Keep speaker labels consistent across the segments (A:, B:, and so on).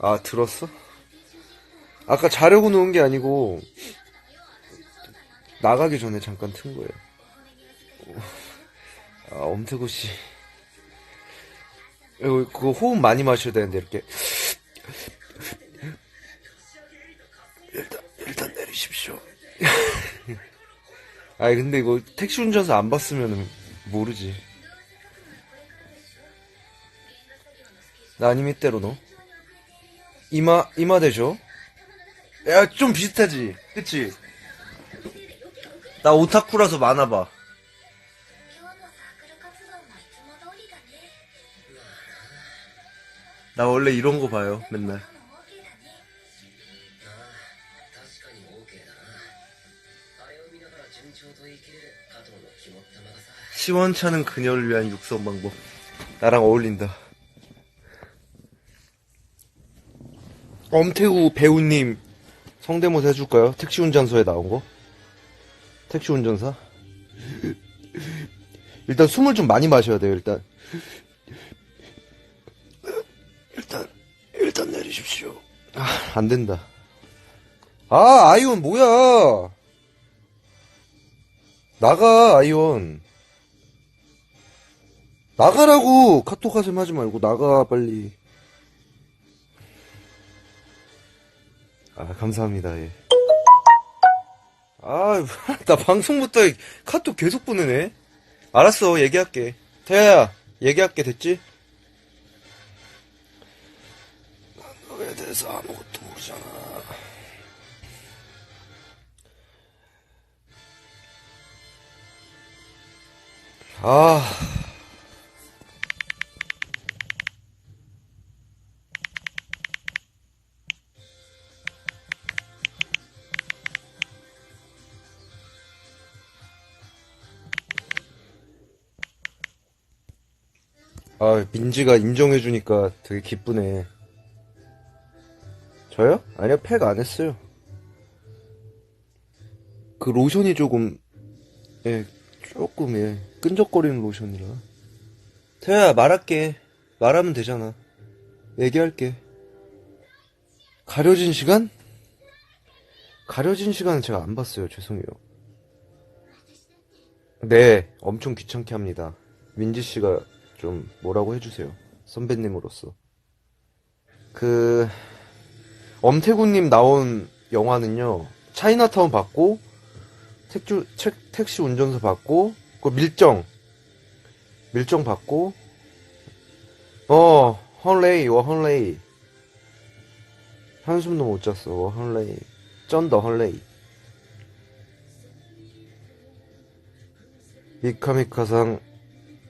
A: 아, 들었어? 아까 자려고 놓은 게 아니고, 나가기 전에 잠깐 튼 거예요. 아, 엄태구 씨. 그거 호흡 많이 마셔야 되는데, 이렇게. 일단, 일단 내리십시오. 아니, 근데 이거 택시 운전사 안 봤으면 모르지. 나 아니면 이때로 너? 이마 이마대죠? 야 좀 비슷하지, 그치? 나 오타쿠라서 많아봐. 나 원래 이런 거 봐요, 맨날. 시원찮은 그녀를 위한 육성 방법. 나랑 어울린다. 엄태우 배우님 성대모사 해줄까요? 택시 운전소에 나온 거? 택시 운전사? 일단 숨을 좀 많이 마셔야 돼요, 일단. 일단, 일단 내리십시오. 아, 안 된다. 아, 아이온 뭐야! 나가, 아이온. 나가라고! 카톡 하셈 하지 말고, 나가, 빨리. 아, 감사합니다, 예. 아, 나 방송부터 카톡 계속 보내네. 알았어, 얘기할게. 태야야, 얘기할게, 됐지? 난 너에 대해서 아무것도 모르잖아. 아. 아, 민지가 인정해주니까 되게 기쁘네. 저요? 아니요, 팩 안 했어요. 그 로션이 조금, 예, 조금, 예, 끈적거리는 로션이라. 태야, 말할게. 말하면 되잖아. 얘기할게. 가려진 시간? 가려진 시간은 제가 안 봤어요. 죄송해요. 네, 엄청 귀찮게 합니다. 민지 씨가 좀 뭐라고 해주세요. 선배님으로서. 그, 엄태구님 나온 영화는요, 차이나타운 봤고, 택주, 택, 택시 운전사 봤고, 그 밀정, 밀정 봤고, 어, 헐레이, 워 헐레이. 한숨도 못 잤어, 워 헐레이. 쩐더 헐레이. 미카미카상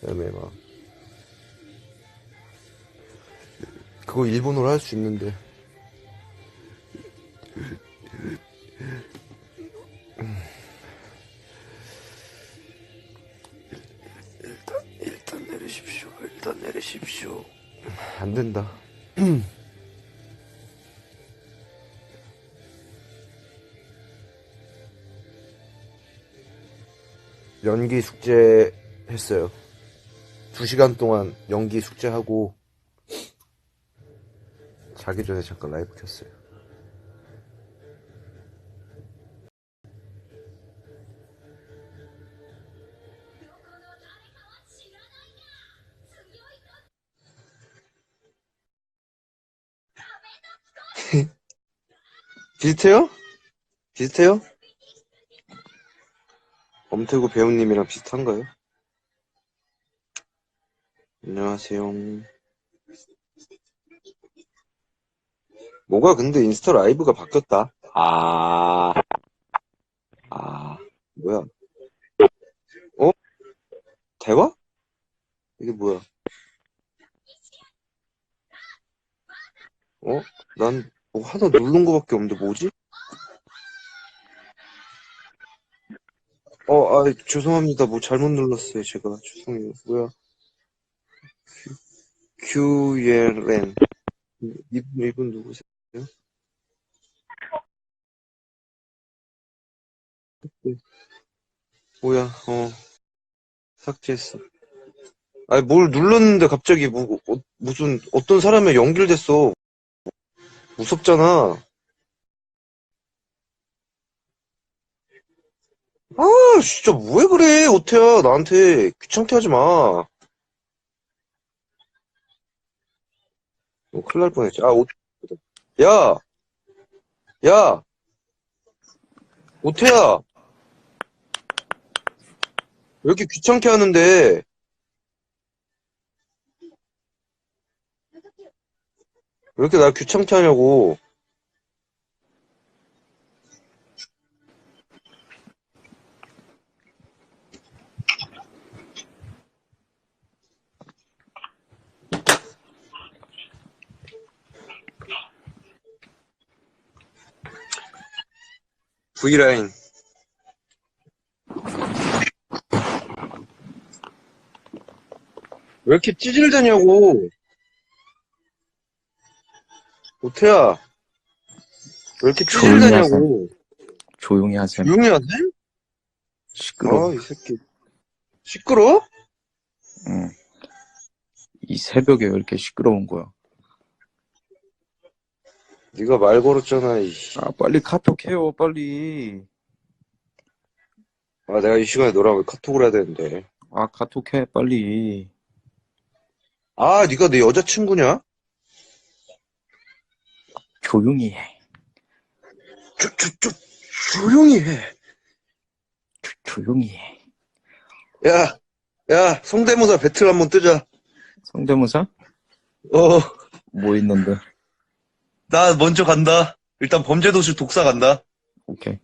A: 그다음에 막 그거 일본어로 할 수 있는데. 일단 일단 내리십시오. 일단 내리십시오. 안 된다. 연기 숙제 했어요. 두 시간 동안 연기 숙제하고 자기 전에 잠깐 라이브 켰어요. 비슷해요? 비슷해요? 엄태구 배우님이랑 비슷한가요? 안녕하세요. 뭐가 근데 인스타 라이브가 바뀌었다. 아, 아, 뭐야? 어? 대화? 이게 뭐야? 어? 난 뭐 하나 누른 거밖에 없는데 뭐지? 어, 아, 죄송합니다. 뭐 잘못 눌렀어요, 제가. 죄송해요. 뭐야? QLN. 이분, 이분 누구세요? 뭐야, 어. 삭제했어. 아니, 뭘 눌렀는데 갑자기 뭐, 어, 무슨, 어떤 사람에 연결됐어. 무섭잖아. 아, 진짜 왜 그래, 오태야, 나한테. 귀찮게 하지 마. 어, 큰일 날 뻔했지. 아, 오, 야! 야! 오태야! 왜 이렇게 귀찮게 하는데? 왜 이렇게 날 귀찮게 하냐고. V라인. 왜 이렇게 찌질대냐고. 오태야. 왜 이렇게
B: 조용히
A: 찌질대냐고.
B: 조용히 하세요.
A: 조용히 하세?
B: 시끄러워.
A: 아, 이 새끼. 시끄러?
B: 응. 이 새벽에 왜 이렇게 시끄러운 거야?
A: 네가 말 걸었잖아, 이씨.
B: 아, 빨리 카톡 해요, 빨리.
A: 아, 내가 이 시간에 너랑 왜 카톡을 해야 되는데.
B: 아, 카톡 해, 빨리.
A: 아, 네가 내 여자친구냐?
B: 조용히 해.
A: 조, 조, 조, 조용히 해.
B: 조, 조용히 해.
A: 야, 야, 성대모사 배틀 한번 뜨자.
B: 성대모사?
A: 어,
B: 뭐 있는데?
A: 나 먼저 간다. 일단 범죄도시 독사 간다.
B: 오케이.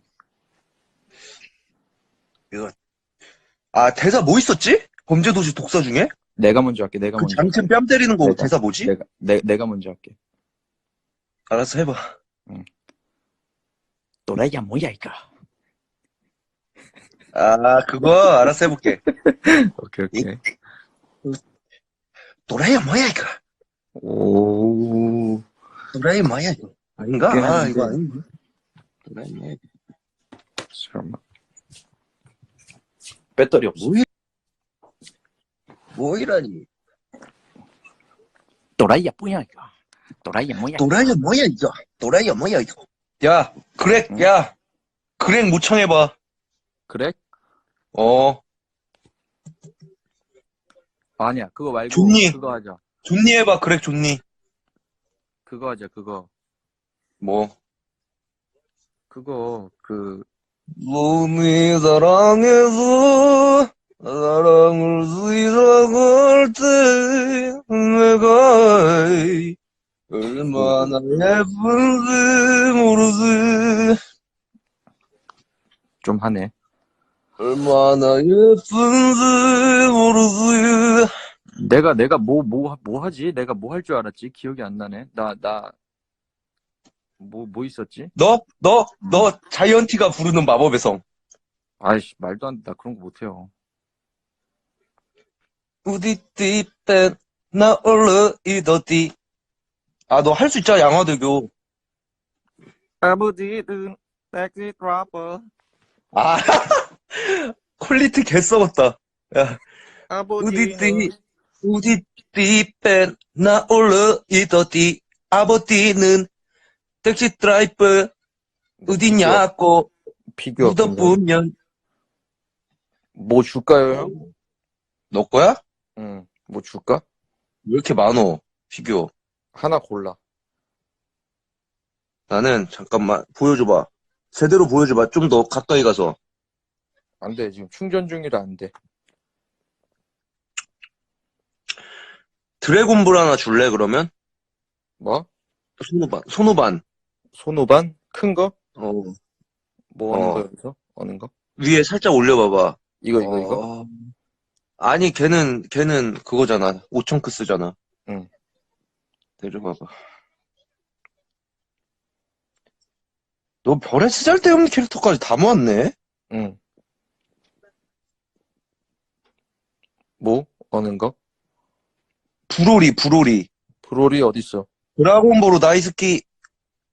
A: 아, 대사 뭐 있었지? 범죄도시 독사 중에?
B: 내가 먼저 할게, 내가
A: 그
B: 먼저.
A: 장첸 뺨 때리는 거
B: 내가-
A: 대사 뭐지?
B: 내가, 내, 내가 먼저 할게.
A: 알았어, 해봐.
B: 또라이야, 뭐야, 이거.
A: 아, 그거 알았어 해볼게.
B: 오케이, 오케이.
A: 도라이야 뭐야 이거?
B: 오,
A: 도라이 뭐야 이거? 아닌가? 아. 이거 아닌가? 도라이 이거?
B: 잠깐만. 배터리 없어.
A: 뭐이? 뭐이라니?
B: 또라이야, 뭐야, 이거. 또라이야, 뭐야.
A: 도라이야 뭐야 이거? 도라이야 뭐야 이거? 야, 그렉,
B: 응?
A: 야, 그렉 모창해봐.
B: 그래?
A: 어,
B: 아니야, 그거 말고.
A: 좋니?
B: 그거 하자.
A: 존니 해봐, 그렉 존니.
B: 그거 하자, 그거.
A: 뭐?
B: 그거, 그,
A: 몸이 사랑해서 사랑을 시작할 때 내가 얼마나 예쁜지 모르지
B: 좀 하네.
A: 얼마나 예쁜지 모르지
B: 내가, 내가 뭐, 뭐, 뭐 하지? 내가 뭐 할 줄 알았지? 기억이 안 나네. 나, 나, 뭐, 뭐 있었지?
A: 너, 너, 너 자이언티가 부르는 마법의 성
B: 아이씨, 말도 안 돼. 나 그런 거 못해요.
A: 우디 띠뺀 나 올라 이더디 아 너 할 수 있잖아 양화대교
B: 아버지든, 섹시 드라퍼.
A: 아 퀄리티 개 썩었다 우디띠 우디띠 뺀나 올라 이더디 아버디는 택시 드라이버 어디냐고
B: 피규어.
A: 묻어보면
B: 뭐 줄까요, 형?
A: 너 거야?
B: 응. 뭐 줄까?
A: 왜 이렇게 많어 피규어
B: 하나 골라.
A: 나는 잠깐만 보여줘봐. 제대로 보여줘봐. 좀 더 가까이 가서.
B: 안 돼. 지금 충전 중이라 안 돼.
A: 드래곤볼 하나 줄래 그러면?
B: 뭐?
A: 손오반. 손오반.
B: 손오반? 큰 거?
A: 어.
B: 뭐 하는
A: 어.
B: 거 여기서? 어는 거?
A: 위에 살짝 올려봐봐.
B: 이거 이거 이거?
A: 어. 아니 걔는 걔는 그거잖아. 5천크 쓰잖아.
B: 응.
A: 내려봐봐. 너 별의 쓰잘데 없는 캐릭터까지 다 모았네.
B: 응. 뭐? 어는 거?
A: 브로리 브로리.
B: 브롤이 어딨어?
A: 드라곤보로 나이스키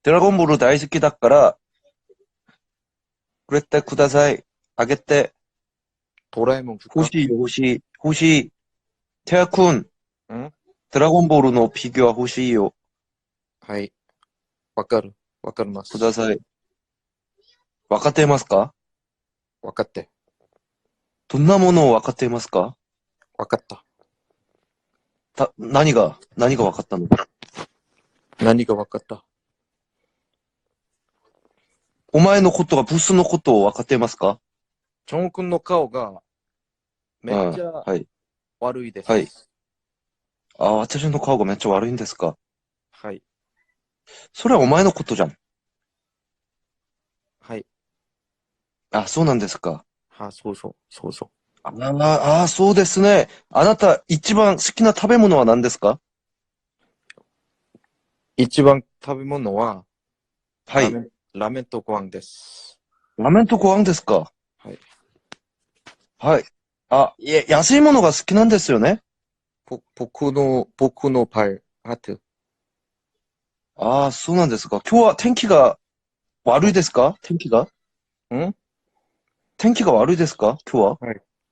A: 드라곤보로 나이스키 닦아라. 그랬대 쿠다사이. 아겠대.
B: 도라에몽 줄까?
A: 호시 호시 호시 태아쿤.
B: 응?
A: 드라곤보르노 피규어 호시요.
B: 하이. 와까르. 와까르 마스.
A: 쿠다사이. 와카테마스까?
B: 와까떼.
A: 돈나모노 와카테마스까?
B: 와까따.
A: 다, た、何が、何が分かったの？
B: 何が分かった？
A: お前のことがブスのことを分かってますか？
B: チョン君の顔が、めっちゃ
A: はい。
B: 悪いです。
A: はい。あ、私の顔がめっちゃ悪いんですか？
B: はい。
A: それはお前のことじゃん。
B: はい。
A: あ、そうなんですか。
B: あ、そうそう、そうそうう。
A: ああ、あそうですね。あなた、一番好きな食べ物は何ですか？
B: 一番食べ物は、
A: はい。
B: ラーメンラーメンとご飯です。
A: ラーメンとご飯ですか？
B: はい。
A: はい。あ、いえ、安いものが好きなんですよね。
B: ぼ僕の、僕のパイ、ハト。
A: ああ、そうなんですか。今日は天気が悪いですか？天気が？
B: ん？
A: 天気が悪いですか？今日は？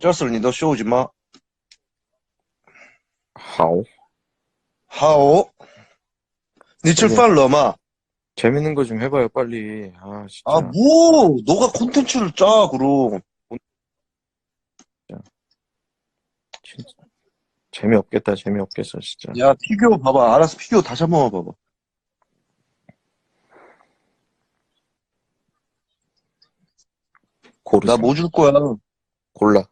A: じゃあ、それにどうしま。
B: 하오.
A: 好。你吃饭了吗
B: 재밌는 거 좀 해봐요, 빨리. 아, 진짜.
A: 아, 뭐, 너가 콘텐츠를 짜, 그럼.
B: 진짜. 재미없겠다, 재미없겠어, 진짜.
A: 야, 피규어 봐봐. 알아서 피규어 다시 한 번만 봐봐.
B: 고르세요.
A: 나 뭐 줄 거야?
B: 골라.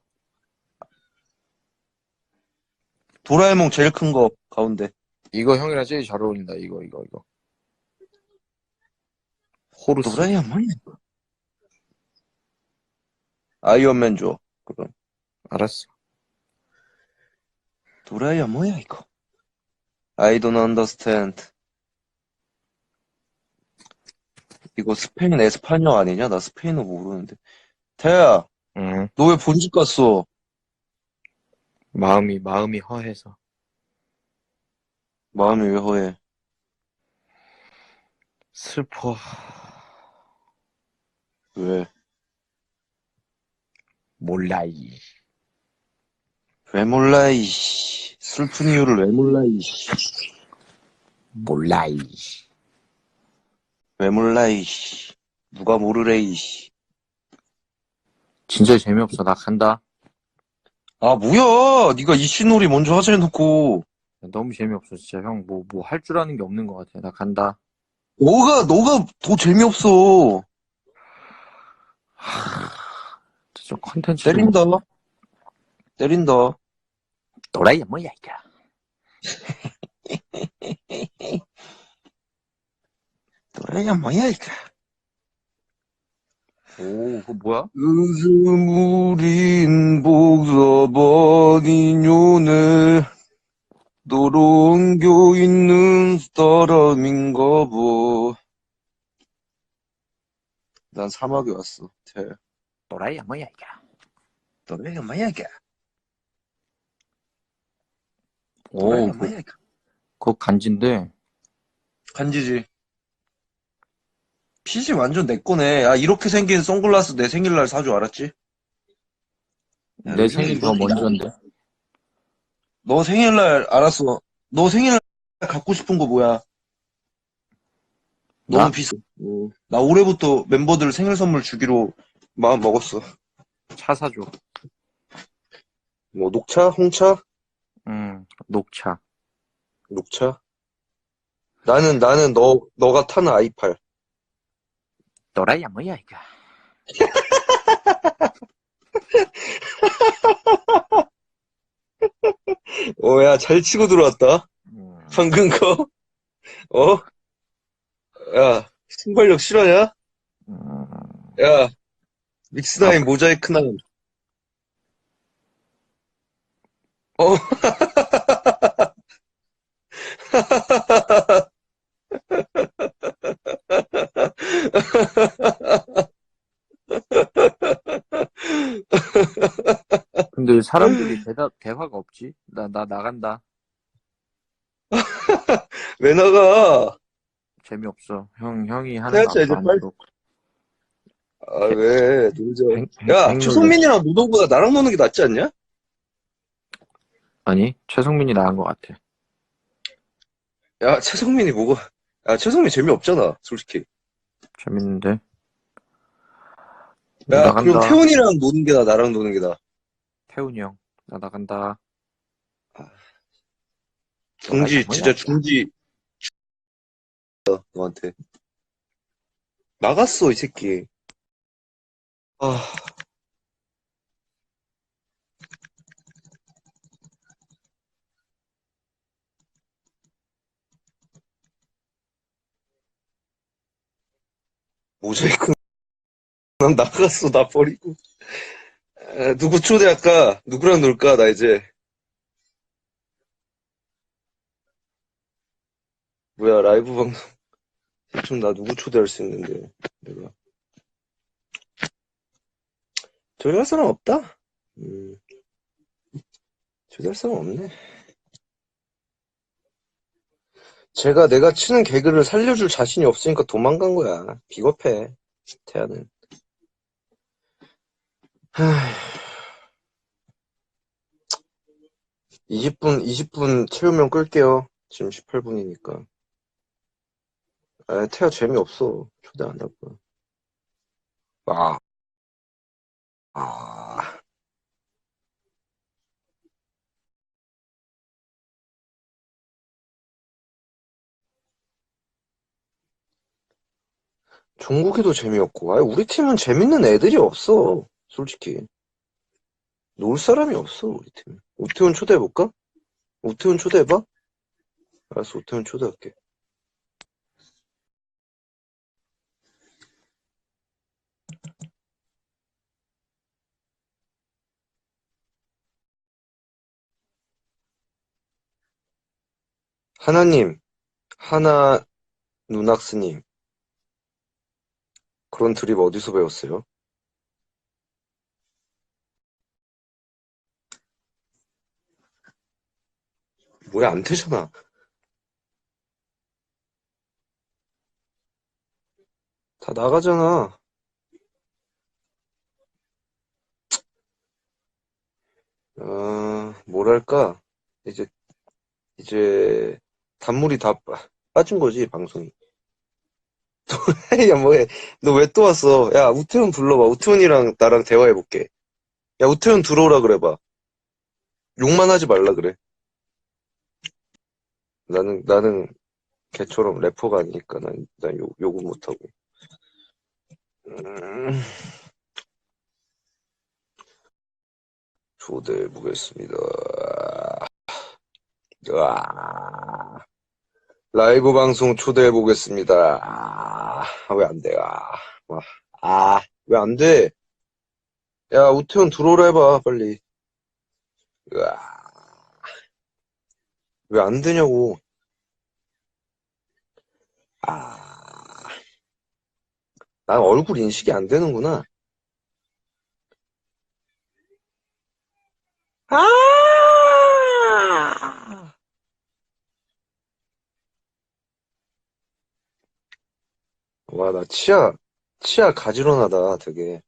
A: 도라에몽 제일 큰 거, 가운데.
B: 이거 형이랑 제일 잘 어울린다, 이거, 이거, 이거. 호르스.
A: 도라에몽? 아이언맨 줘. 그럼.
B: 알았어.
A: 도라야 뭐야 이거? I don't understand. 이거 스페인 에스파뇰 아니냐? 나 스페인어 모르는데. 태야,
B: 응.
A: 너 왜 본집 갔어?
B: 마음이, 마음이 허해서.
A: 마음이 왜 허해?
B: 슬퍼.
A: 왜?
B: 몰라이.
A: 왜 몰라, 이씨. 슬픈 이유를 왜 몰라, 이씨.
B: 몰라이.
A: 왜 몰라, 이씨. 누가 모르래, 이씨.
B: 진짜 재미없어. 나 간다.
A: 아, 뭐야! 네가 이씨놀이 먼저 하자 해놓고.
B: 너무 재미없어, 진짜. 형, 뭐, 뭐 할 줄 아는 게 없는 것 같아. 나 간다.
A: 너가, 너가 더 재미없어.
B: 진짜 컨텐츠.
A: 때린다. 때린다.
B: 도라이야, 뭐야, 이게.
A: 너야 뭐야, 이거.
B: 오, 그거 뭐야?
A: 요즘 우린 복서버린 요네 너로 있는 사람인가 봐. 난 사막에 왔어. 태.
B: 도라이야, 뭐야, 이게.
A: 너야 뭐야, 이거.
B: 오,
A: 너야
B: 그,
A: 뭐야, 이거.
B: 그거 간지인데.
A: 간지지. 피지 완전 내 거네. 아, 이렇게 생긴 선글라스 내 생일날 사줘, 알았지? 야,
B: 내 생일 더 먼저인데.
A: 너 생일날, 알았어. 너 생일날 갖고 싶은 거 뭐야? 너무
B: 나?
A: 비싸. 어. 나 올해부터 멤버들 생일 선물 주기로 마음 먹었어.
B: 차 사줘.
A: 뭐, 녹차? 홍차?
B: 응, 녹차.
A: 녹차? 나는, 나는 너, 너가 타는 아이팔.
B: 너라야 뭐야 이거.
A: 어, 야, 잘 치고 들어왔다.
B: 음,
A: 방금 거. 어? 야, 순발력 실화냐?
B: 음,
A: 야, 믹스나인 모자이크 나인. 어?
B: 사람들이 대답 대화가 없지? 나 나 나간다.
A: 왜 나가?
B: 재미없어. 형 형이 하는
A: 해야지,
B: 거
A: 이제
B: 안
A: 빨리. 아, 왜? 놀자.
B: 행- 행-
A: 야, 최성민이랑 노는 거보다 나랑 노는 게 낫지 않냐?
B: 아니 최성민이 나은 것 같아.
A: 야, 최성민이 뭐가, 야, 최성민 재미없잖아, 솔직히.
B: 재밌는데.
A: 야,
B: 나간다.
A: 그럼 태훈이랑 노는 게 나, 나랑 노는 게 나.
B: 태훈이 형. 나 나간다.
A: 중지,
B: 뭐야?
A: 진짜 중지. 너한테. 나갔어, 이 새끼. 아. 모자이크. 난 나갔어, 나 버리고. 에, 누구 초대할까? 누구랑 놀까, 나 이제. 뭐야, 라이브 방송. 좀나 누구 초대할 수 있는데, 내가. 초대할 사람 없다? 음. 초대할 사람 없네. 제가 내가 치는 개그를 살려줄 자신이 없으니까 도망간 거야. 비겁해. 태아는. 하... 20분, 20분 채우면 끌게요. 지금 18분이니까. 아, 태아 재미없어. 초대 안 할 거야. 아. 아. 종국이도 재미없고. 아, 우리 팀은 재밌는 애들이 없어. 솔직히. 놀 사람이 없어, 우리 팀. 우태훈 초대해볼까? 우태훈 초대해봐? 알았어, 우태훈 초대할게. 하나님, 하나 누낙스님. 그런 드립 어디서 배웠어요? 뭐야, 안 되잖아. 다 나가잖아. 어, 뭐랄까. 이제, 이제, 단물이 다 빠- 빠진 거지, 방송이. 야, 뭐해. 너 왜 또 왔어? 야, 우태훈 불러봐. 우태훈이랑 나랑 대화해볼게. 야, 우태훈 들어오라 그래봐. 욕만 하지 말라 그래. 나는, 나는 걔처럼 래퍼가 아니니까 난, 난 욕, 욕은 못하고. 음, 초대해 보겠습니다. 아, 라이브 방송 초대해 보겠습니다. 아, 왜 안 돼? 아, 와, 아, 왜안 돼? 야, 우태훈 들어오라 해봐, 빨리. 왜 안 되냐고. 아, 난 얼굴 인식이 안 되는구나. 아! 와, 나 치아, 치아 가지런하다, 되게.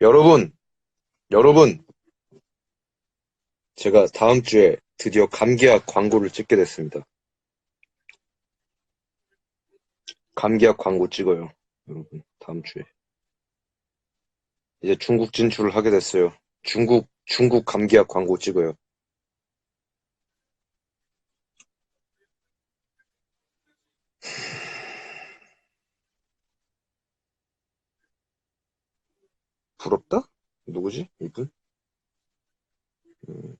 A: 여러분, 여러분, 제가 다음 주에 드디어 감기약 광고를 찍게 됐습니다. 감기약 광고 찍어요, 여러분, 다음 주에. 이제 중국 진출을 하게 됐어요. 중국, 중국 감기약 광고 찍어요. 부럽다? 누구지? 이분? 음.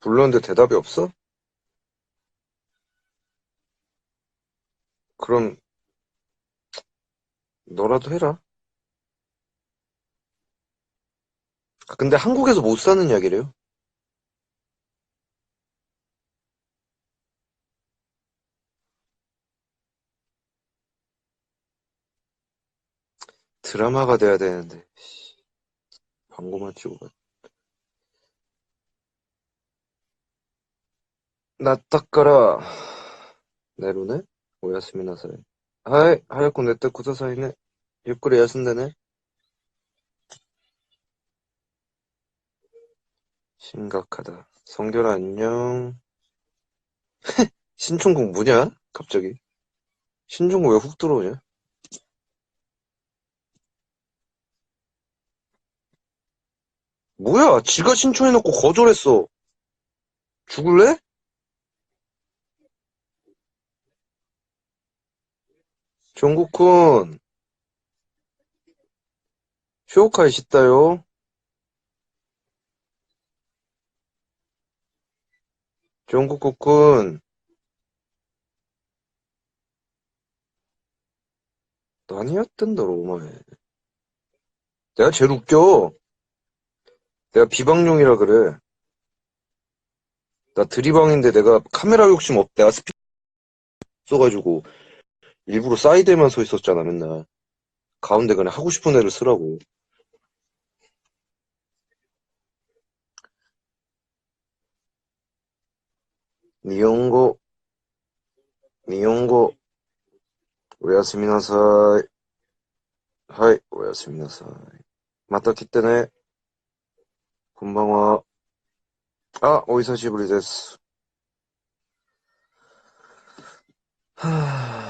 A: 불렀는데 대답이 없어? 그럼 너라도 해라. 아, 근데 한국에서 못 사는 약이래요. 드라마가 돼야 되는데 씨, 광고만 찍고 가. 나 닦아라 내로네 오야스미 나사이 하이 하얗고 내때 구사사이네ゆっくり 休んでね 심각하다 성결아 안녕 신청곡 뭐냐 갑자기 신청곡 왜 훅 들어오냐 뭐야 지가 신청해놓고 거절했어 죽을래? 종국군 쇼카이 싶다요? 종국군 아니었던다 오마에. 내가 제일 웃겨. 내가 비방용이라 그래. 나 드리방인데 내가 카메라 욕심 없 내가 스피 써가지고 일부러 사이드에만 서 있었잖아 맨날. 가운데 그냥 하고 싶은 애를 쓰라고. 니온고 니온고 오야스미나사이 하이 오야스미나사이. 마타 키테네. 곤방와 아 오이사시부리 데스 하...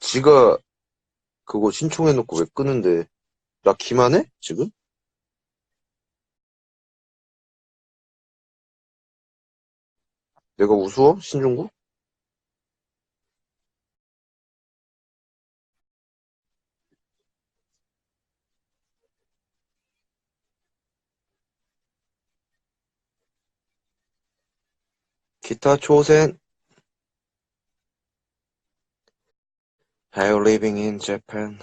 A: 지가 그거 신청해놓고 왜 끄는데 나 기만해? 지금? 내가 우스워? 신종국? 기타 초센 Are you living in Japan?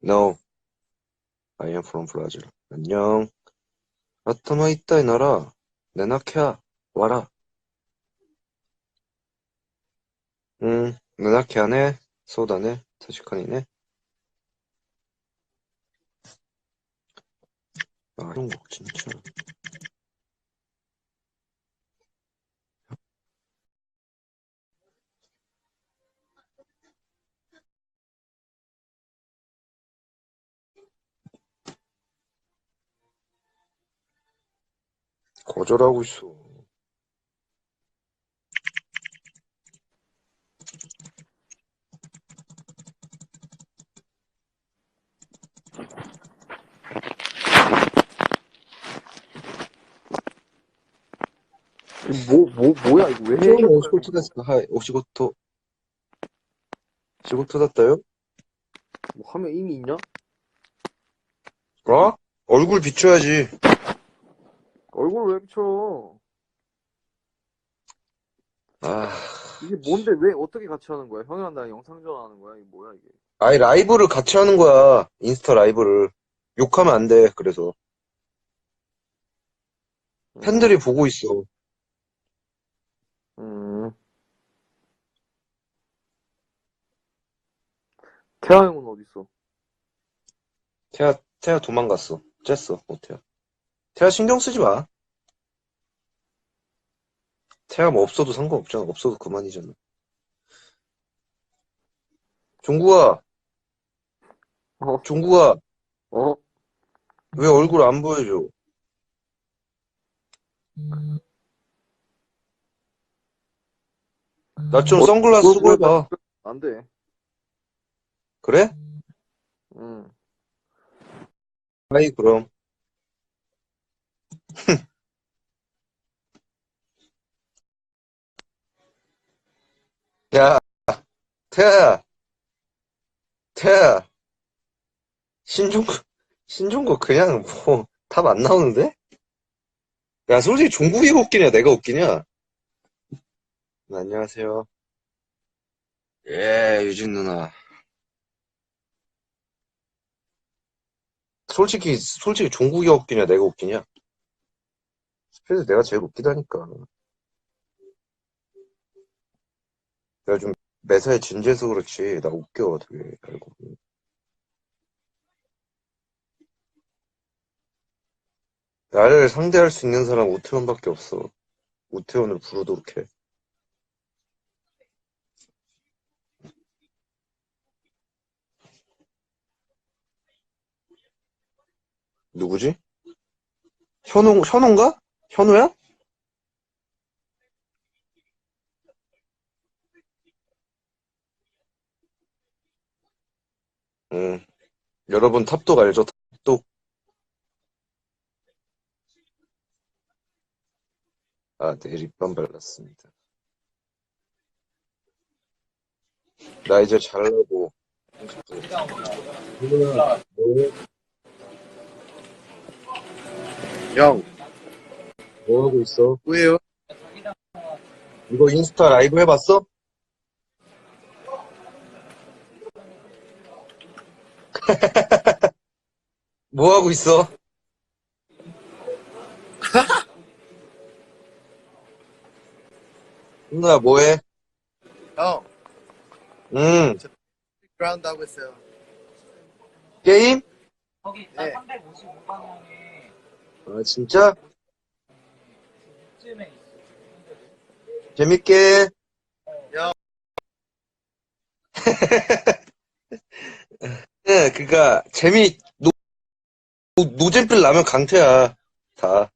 A: No. I am from Brazil. 안녕. 아타마 이따이 나라. 내나캬. 와라. 응. 내나캬네. 소다네. 사시카니네. 아, 한국 진짜. 거절하고 있어.
B: 뭐, 뭐, 뭐야, 이거 왜 해?
A: 今日もお仕事ですかはい、お仕事。仕事だったよ。
B: 뭐 하면 이미 있냐?
A: 어? 얼굴 비춰야지.
B: 그걸 왜 비춰?
A: 아,
B: 이게 뭔데 왜 어떻게 같이 하는 거야? 형이랑 나랑 영상 전화하는 거야? 이게 뭐야 이게?
A: 아니, 라이브를 같이 하는 거야. 인스타 라이브를. 욕하면 안 돼, 그래서. 팬들이 보고 있어.
B: 음. 태아 형은 어디 있어?
A: 태아, 태아 도망갔어. 쬐어, 못해요. 태아 신경 쓰지 마. 태아 뭐 없어도 상관없잖아. 없어도 그만이잖아. 종구야,
B: 어?
A: 종구야,
B: 어?
A: 왜 얼굴 안 보여줘? 나좀
B: 어,
A: 선글라스 쓰고
B: 그거
A: 해봐.
B: 안 돼.
A: 그래?
B: 응.
A: 아이, 그럼. 야, 태아야, 태아야. 신종구, 신종구 그냥 뭐, 답 안 나오는데? 야, 솔직히 종국이가 웃기냐, 내가 웃기냐? 네, 안녕하세요. 예, 유진 누나. 솔직히, 솔직히 종국이가 웃기냐, 내가 웃기냐? 그래서 내가 제일 웃기다니까. 내가 좀 매사에 진지해서 그렇지. 나 웃겨, 되게, 알고. 나를 상대할 수 있는 사람 우태원밖에 없어. 우태원을 부르도록 해. 누구지? 현호, 현호인가? 현호야? 응. 여러분 탑독 알죠? 탑독. 아, 네, 립밤 발랐습니다. 나 이제 잘라고. 형, 뭐 하고 있어?
C: 왜요?
A: 이거 인스타 라이브 해봤어? 뭐 하고 있어? 누나 뭐해?
C: 형,
A: 응
C: 그라운드 하고 있어요.
A: 게임?
C: 네.
A: 아 진짜? 재밌게.
C: 야.
A: 네, 그니까 재미 노, 노- 노잼필 나면 강퇴야 다.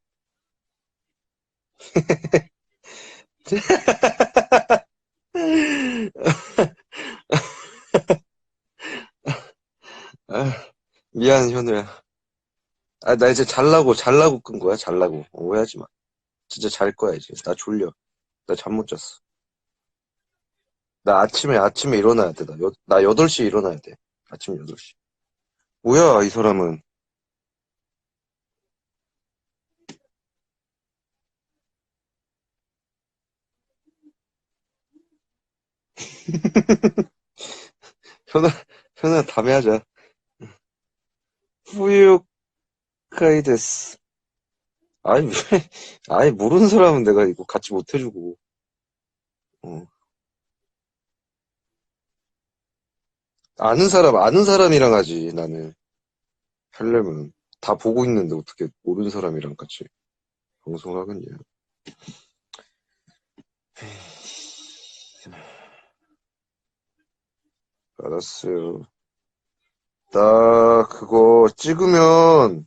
A: 아, 미안 현우야. 아 나 이제 잘라고 잘라고 끈 거야 잘라고. 오해하지 마 진짜 잘 거야 이제. 나 졸려. 나 잠 못 잤어. 나 아침에 아침에 일어나야 돼 나, 여, 나 8시에 일어나야 돼. 아침 8시. 뭐야 이 사람은. 현아 현아 다음에 하자. 후유 카이데스 아니 왜 아니 모르는 사람은 내가 이거 같이 못 해주고. 어. 아는 사람 아는 사람이랑 하지 나는. 하려면. 다 보고 있는데 어떻게 모르는 사람이랑 같이 방송하겠냐. 알았어요. 나 그거 찍으면